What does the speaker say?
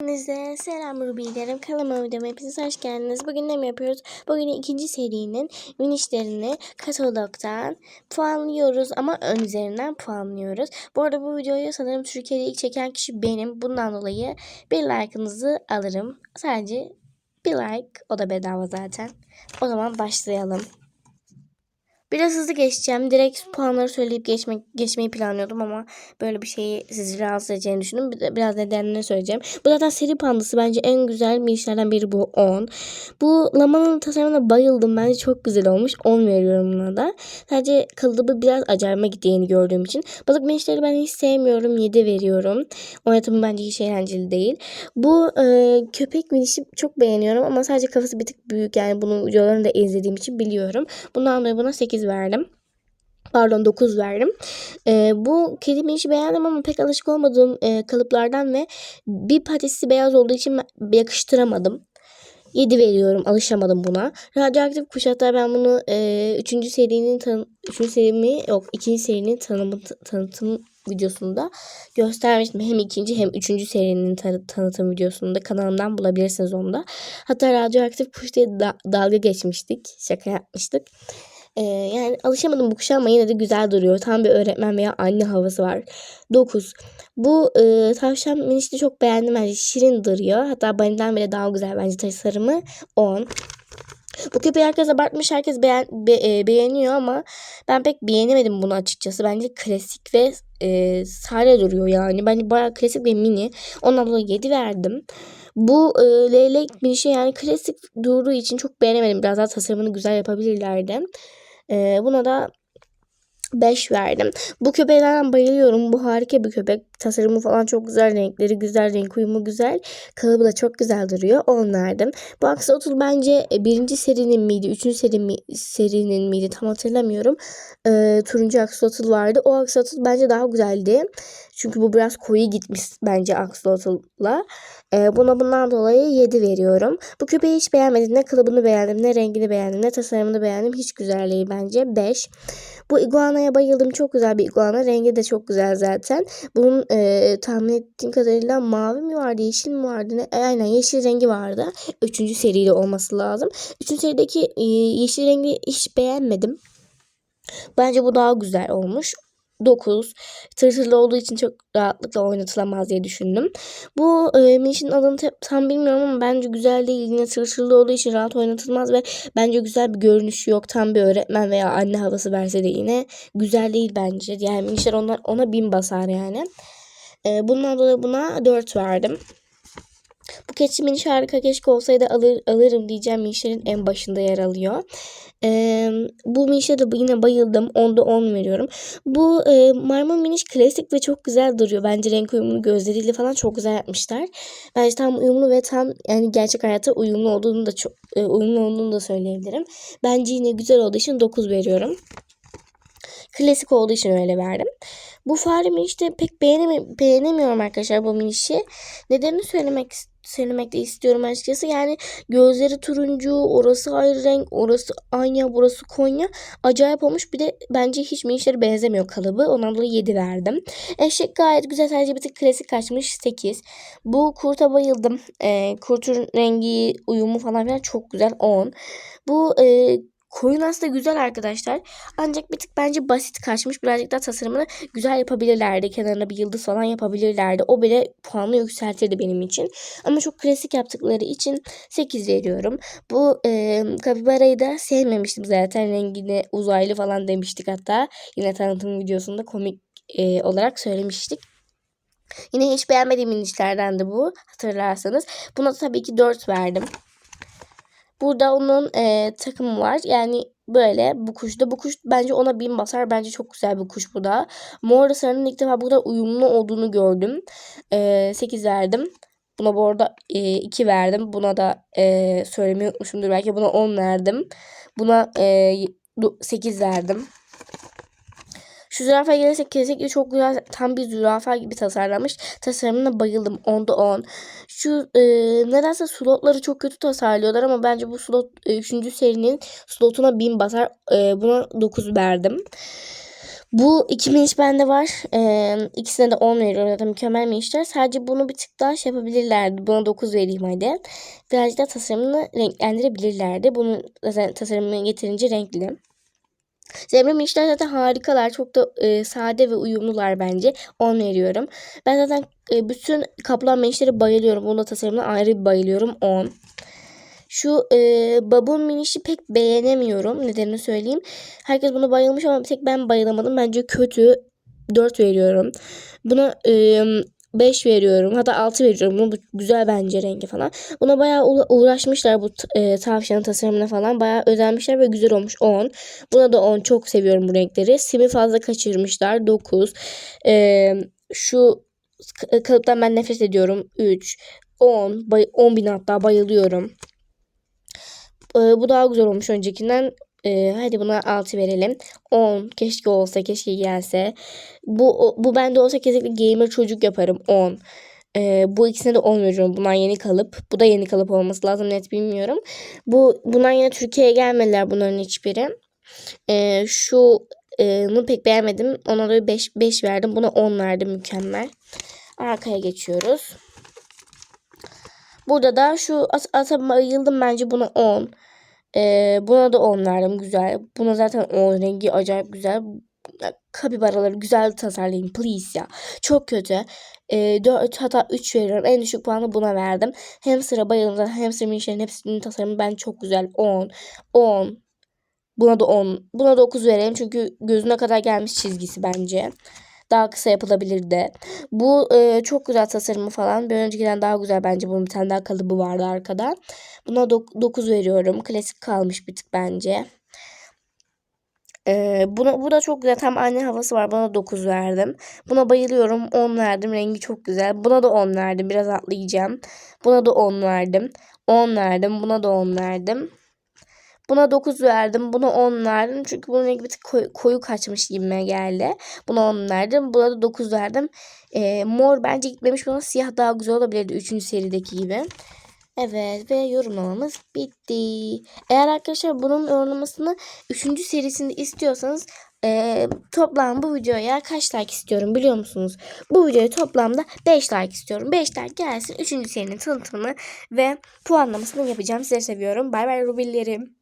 Hepinize selam Rubilerim. Kanalıma videoma hepiniz hoş geldiniz. Bugün ne yapıyoruz? Bugün ikinci serinin minişlerini katalogdan puanlıyoruz ama ön üzerinden puanlıyoruz. Bu arada bu videoyu sanırım Türkiye'de ilk çeken kişi benim. Bundan dolayı bir like'ınızı alırım. Sadece bir like. O da bedava zaten. O zaman başlayalım. Biraz hızlı geçeceğim. Direkt puanları söyleyip geçmek geçmeyi planlıyordum ama böyle bir şeyi sizi rahatsız edeceğini düşündüm. Biraz nedenlerini söyleyeceğim. Bu zaten seri pandası bence en güzel minişlerden biri bu 10. Bu lamanın tasarımına bayıldım. Bence çok güzel olmuş. 10 veriyorum buna da. Sadece kalıbı biraz acarma gittiğini gördüğüm için. Balık minişleri ben hiç sevmiyorum. 7 veriyorum. Oynatımı bence hiç eğlenceli değil. Bu e, köpek minişi çok beğeniyorum ama sadece kafası bir tık büyük. Yani bunun videolarını da izlediğim için biliyorum. Bundan dolayı buna 8 verdim. Pardon 9 verdim. Ee, bu kedi minişi beğendim ama pek alışık olmadığım e, kalıplardan ve bir patisi beyaz olduğu için yakıştıramadım. 7 veriyorum. Alışamadım buna. Radyoaktif kuş hatta ben bunu 3. serinin tan 3. serimi yok 2. serinin tanımı tanıtım videosunda göstermiştim. Hem ikinci hem üçüncü serinin tanı- tanıtım videosunda kanalımdan bulabilirsiniz onu da. Hatta radyoaktif kuş diye da- dalga geçmiştik. Şaka yapmıştık. Ee, yani alışamadım bu kuşa ama yine de güzel duruyor. Tam bir öğretmen veya anne havası var. 9. Bu e, tavşan minişli çok beğendim bence. Şirin duruyor. Hatta Bunny'den bile daha güzel bence tasarımı. 10. Bu köpeği herkes abartmış. Herkes beğen, be- e, beğeniyor ama ben pek beğenemedim bunu açıkçası. Bence klasik ve e, sade duruyor yani. Bence bayağı klasik ve mini. Ondan dolayı 7 verdim. Bu e, leylek minişi yani klasik durduğu için çok beğenemedim. Biraz daha tasarımını güzel yapabilirlerdi. E, buna da 5 verdim. Bu köpeklerden bayılıyorum. Bu harika bir köpek. Tasarımı falan çok güzel. Renkleri güzel. Renk uyumu güzel. Kalıbı da çok güzel duruyor. 10 verdim. Bu aksaotul bence e, birinci serinin miydi? Üçüncü seri mi, serinin miydi? Tam hatırlamıyorum. Ee, turuncu aksaotul vardı. O aksaotul bence daha güzeldi. Çünkü bu biraz koyu gitmiş bence aksaotul'la. Ee, buna bundan dolayı 7 veriyorum. Bu köpeği hiç beğenmedim. Ne kalıbını beğendim, ne rengini beğendim, ne tasarımını beğendim. Hiç güzel değil bence. 5. Bu iguanaya bayıldım. Çok güzel bir iguana. Rengi de çok güzel zaten. Bunun e, tahmin ettiğim kadarıyla mavi mi vardı, yeşil mi vardı? Ne? E, aynen yeşil rengi vardı. Üçüncü seride olması lazım. Üçüncü serideki e, yeşil rengi hiç beğenmedim. Bence bu daha güzel olmuş. 9. Tırtırlı olduğu için çok rahatlıkla oynatılamaz diye düşündüm. Bu e, minişin adını tam bilmiyorum ama bence güzel değil. Yine tırtırlı olduğu için rahat oynatılmaz ve bence güzel bir görünüşü yok. Tam bir öğretmen veya anne havası verse de yine güzel değil bence. Yani minişler onlar, ona bin basar yani. E, bundan dolayı buna 4 verdim. Bu keçi miniş harika keşke olsaydı alır, alırım diyeceğim minişlerin en başında yer alıyor. Ee, bu minişe de yine bayıldım. Onda 10 veriyorum. Bu e, maymun miniş klasik ve çok güzel duruyor. Bence renk uyumunu gözleriyle falan çok güzel yapmışlar. Bence tam uyumlu ve tam yani gerçek hayata uyumlu olduğunu da çok e, uyumlu olduğunu da söyleyebilirim. Bence yine güzel olduğu için 9 veriyorum. Klasik olduğu için öyle verdim. Bu fare minişte pek beğenemi beğenemiyorum arkadaşlar bu minişi. Nedenini söylemek söylemek de istiyorum açıkçası. Yani gözleri turuncu, orası ayrı renk, orası Anya, burası Konya. Acayip olmuş. Bir de bence hiç minişlere benzemiyor kalıbı. Ondan dolayı 7 verdim. Eşek gayet güzel. Sadece bir tık klasik kaçmış. 8. Bu kurta bayıldım. E, kurtun rengi, uyumu falan filan çok güzel. 10. Bu e, Koyun aslında güzel arkadaşlar. Ancak bir tık bence basit kaçmış. Birazcık daha tasarımını güzel yapabilirlerdi. Kenarına bir yıldız falan yapabilirlerdi. O bile puanı yükseltirdi benim için. Ama çok klasik yaptıkları için 8 veriyorum. Bu e, kapibarayı da sevmemiştim zaten. Rengini uzaylı falan demiştik hatta. Yine tanıtım videosunda komik e, olarak söylemiştik. Yine hiç beğenmediğim minişlerden de bu hatırlarsanız. Buna tabii ki 4 verdim. Burada onun e, takımı var. Yani böyle bu kuş da bu kuş bence ona bin basar. Bence çok güzel bir kuş bu da. Mor sarının ilk defa burada uyumlu olduğunu gördüm. E, 8 verdim. Buna bu arada e, 2 verdim. Buna da e, söylemeyi unutmuşumdur. Belki buna 10 verdim. Buna e, 8 verdim. Şu zürafa gelirsek kesinlikle çok güzel tam bir zürafa gibi tasarlanmış. Tasarımına bayıldım. Onda 10. Şu e, nedense slotları çok kötü tasarlıyorlar ama bence bu slot 3. E, serinin slotuna 1000 basar. E, buna 9 verdim. Bu iki miniş bende var. Ee, ikisine de 10 veriyorum zaten mükemmel minişler. Sadece bunu bir tık daha şey yapabilirlerdi. Buna 9 vereyim hadi. Birazcık da tasarımını renklendirebilirlerdi. Bunu zaten tasarımını getirince renkli. Zebra minişler zaten harikalar. Çok da e, sade ve uyumlular bence. 10 veriyorum. Ben zaten e, bütün kaplan minişlere bayılıyorum. Bunun da ayrı bayılıyorum. 10. Şu e, babun minişi pek beğenemiyorum. Nedenini söyleyeyim. Herkes buna bayılmış ama tek ben bayılamadım. Bence kötü. 4 veriyorum. Buna e, 5 veriyorum. Hatta 6 veriyorum. Bunu bu güzel bence rengi falan. Buna bayağı uğra- uğraşmışlar bu e, tavşanın tasarımına falan. Bayağı özenmişler ve güzel olmuş. 10. Buna da 10. Çok seviyorum bu renkleri. Simi fazla kaçırmışlar. 9. E, şu k- kalıptan ben nefret ediyorum. 3. 10. Bay- 10 bin hatta bayılıyorum. E, bu daha güzel olmuş öncekinden. E, hadi buna 6 verelim. 10. Keşke olsa, keşke gelse. Bu bu bende olsa kesinlikle gamer çocuk yaparım. 10. E, bu ikisine de 10 veriyorum. Bunlar yeni kalıp. Bu da yeni kalıp olması lazım net bilmiyorum. Bu bunlar yine Türkiye'ye gelmediler bunların hiçbiri. E, şu bunu pek beğenmedim. Ona da 5 5 verdim. Buna 10 verdim mükemmel. Arkaya geçiyoruz. Burada da şu at, ata bayıldım bence buna 10. Ee, buna da 10 verdim güzel. Buna zaten 10 rengi acayip güzel. Kapibaraları güzel tasarlayın please ya. Çok kötü. Ee, 4 hatta 3 veriyorum. En düşük puanı buna verdim. Hamster'a bayıldım. Zaten hamster minişlerin hepsinin tasarımı ben çok güzel. 10. 10. Buna da 10. Buna 9 verelim çünkü gözüne kadar gelmiş çizgisi bence. Daha kısa yapılabilirdi. Bu e, çok güzel tasarımı falan. Bir öncekiden daha güzel bence. Bunun bir tane daha kalıbı vardı arkada. Buna 9 veriyorum. Klasik kalmış bir tık bence. E, buna, bu da çok güzel. Tam anne havası var. Buna 9 verdim. Buna bayılıyorum. 10 verdim. Rengi çok güzel. Buna da 10 verdim. Biraz atlayacağım. Buna da 10 verdim. 10 verdim. Buna da 10 verdim. Buna 9 verdim. Buna 10 verdim. Çünkü bunun rengi bir koyu, koyu kaçmış gibime geldi. Buna 10 verdim. Buna da 9 verdim. Ee, mor bence gitmemiş. Buna siyah daha güzel olabilirdi. 3. serideki gibi. Evet ve yorumlamamız bitti. Eğer arkadaşlar bunun yorumlamasını 3. serisinde istiyorsanız e, toplam bu videoya kaç like istiyorum biliyor musunuz? Bu videoya toplamda 5 like istiyorum. 5 like gelsin 3. serinin tanıtımını ve puanlamasını yapacağım. Sizleri seviyorum. Bay bay Rubillerim.